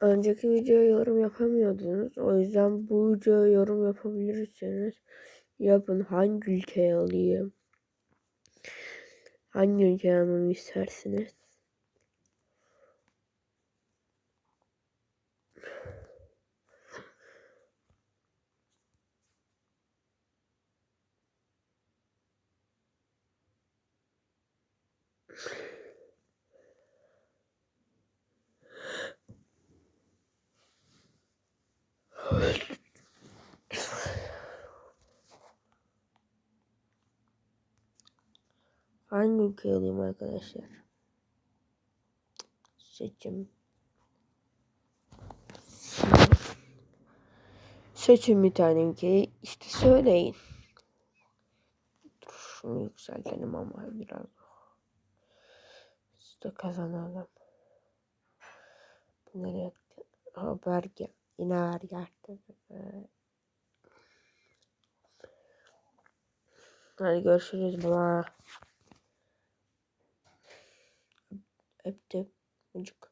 önceki videoya yorum yapamıyordunuz. O yüzden bu videoya yorum yapabilirsiniz. Yapın hangi ülkeyi alayım? Hangi ülkeyi almamı istersiniz? Hangi ülkeyi alayım arkadaşlar? Seçim. Seçin bir tane ülkeyi. İşte söyleyin. Dur şunu yükseltelim ama biraz. De kazanalım. Nereye? Haber gel. Yine ver geldi. Hadi görüşürüz baba. Öptüm. Çocuk.